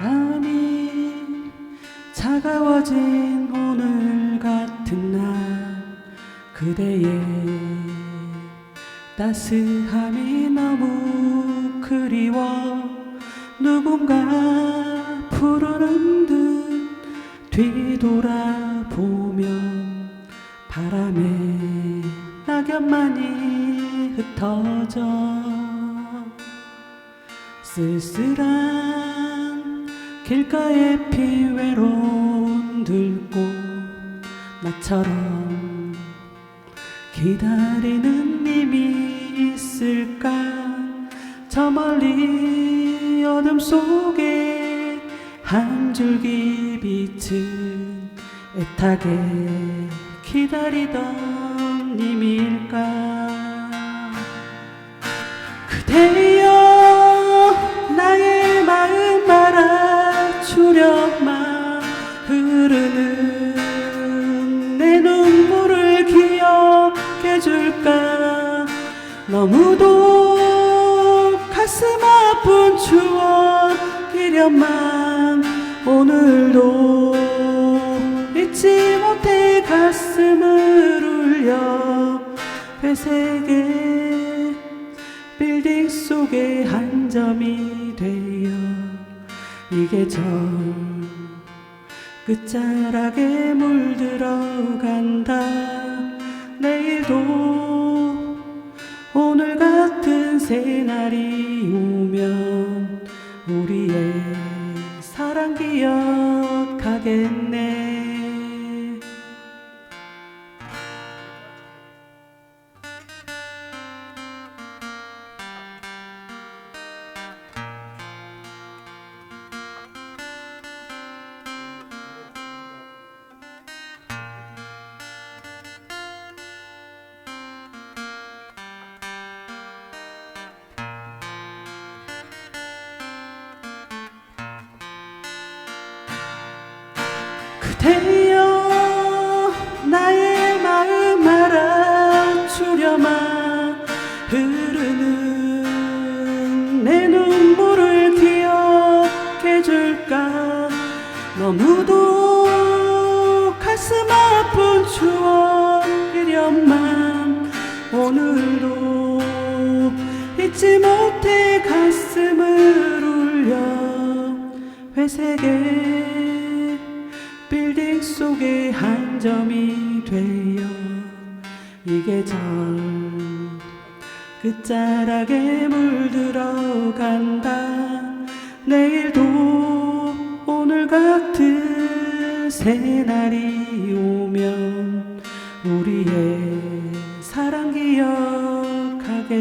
바람이 차가워진 오늘 같은 날 그대의 따스함이 너무 그리워 누군가 부르는 듯 뒤돌아보면 바람에 낙엽만이 흩어져 쓸쓸한 길가에 피 외로운 들꽃 나처럼 기다리는 님이 있을까? 저 멀리 어둠 속에 한 줄기 빛은 애타게 기다리던 님일까? 그대여 나의 마음 알아주려마 흐르는 내 눈물을 기억해 줄까? 너무도 가슴 아픈 추억이련만 오늘도 잊지 못해 가슴을 울려 회색의 빌딩 속에 한 점이 되어 이게 저 끝자락에 물들어 간다. 내일도 오늘 같은 새날이 오면 우리의 사랑 기억하겠네 그대여 나의 마음 알아주려마 흐르는 내 눈물을 기억해 줄까? 너무도 가슴 아픈 추억이련만 오늘도 잊지 못해 가슴을 울려 빌딩 속에 한 점이 되어 이 계절 끝자락에 물들어 간다. 내일도 오늘 같은 새날이 오면 우리의 사랑 기억하겠네